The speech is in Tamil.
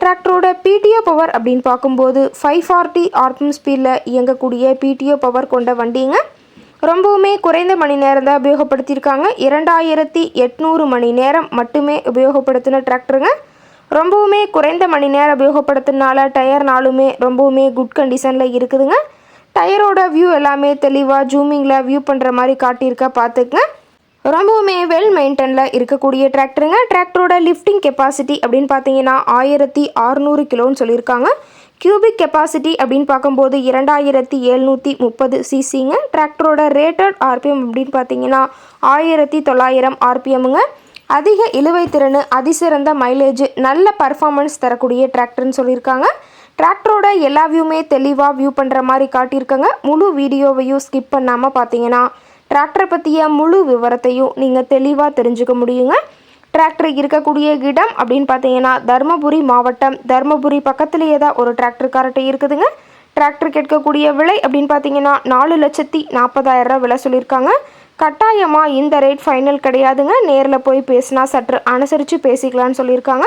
டிராக்டரோட பிடிஓ பவர் அப்படின்னு பார்க்கும்போது ஃபைவ் ஃபார்ட்டி ஆர்பிஎம் ஸ்பீடில் இயங்கக்கூடிய பிடிஓ பவர் கொண்ட வண்டிங்க. ரொம்பவுமே குறைந்த மணி நேரம் தான் உபயோகப்படுத்தியிருக்காங்க. இரண்டாயிரத்தி எட்நூறு மணி நேரம் மட்டுமே உபயோகப்படுத்தின டிராக்டருங்க. ரொம்பவுமே குறைந்த மணி நேரம் உபயோகப்படுத்தினால டயர்னாலுமே ரொம்பவுமே குட் கண்டிஷனில் இருக்குதுங்க. டயரோட வியூ எல்லாமே தெளிவாக ஜூமிங்கில் வியூ பண்ணுற மாதிரி காட்டியிருக்கா பார்த்துக்குங்க. ரொம்பவுமே வெல் மெயின்டெனில் இருக்கக்கூடிய டிராக்டருங்க டிராக்டரோட லிஃப்டிங் கெப்பாசிட்டி அப்படின்னு பார்த்தீங்கன்னா ஆயிரத்தி அறுநூறு கிலோன்னு சொல்லியிருக்காங்க. கியூபிக் கெப்பாசிட்டி அப்படின்னு பார்க்கும்போது இரண்டாயிரத்தி எழுநூற்றி முப்பது சிசிங்க டிராக்டரோட ரேட்டட் ஆர்பிஎம் அப்படின்னு பார்த்தீங்கன்னா ஆயிரத்தி தொள்ளாயிரம் ஆர்பிஎம்முங்க அதிக இழுவை திறன் அதிசிறந்த மைலேஜ் நல்ல பர்ஃபார்மன்ஸ் தரக்கூடிய டிராக்டர்னு சொல்லியிருக்காங்க. டிராக்டரோட எல்லா வியூமே தெளிவாக வியூ பண்ணுற மாதிரி காட்டியிருக்கங்க. முழு வீடியோவையும் ஸ்கிப் பண்ணாமல் பார்த்தீங்கன்னா டிராக்டரை பற்றிய முழு விவரத்தையும் நீங்கள் தெளிவாக தெரிஞ்சுக்க முடியுங்க. டிராக்டர் இருக்கக்கூடிய இடம் அப்படின்னு பார்த்தீங்கன்னா தருமபுரி மாவட்டம். தருமபுரி பக்கத்துலேயே தான் ஒரு டிராக்டர் கார்ட்டை இருக்குதுங்க. டிராக்டர் கேட்கக்கூடிய விலை அப்படின்னு பார்த்தீங்கன்னா நாலு லட்சத்தி நாற்பதாயிரரூவா விலை சொல்லியிருக்காங்க. கட்டாயமாக இந்த ரேட் ஃபைனல் கிடையாதுங்க. நேரில் போய் பேசினா சற்று அனுசரித்து பேசிக்கலான்னு சொல்லியிருக்காங்க.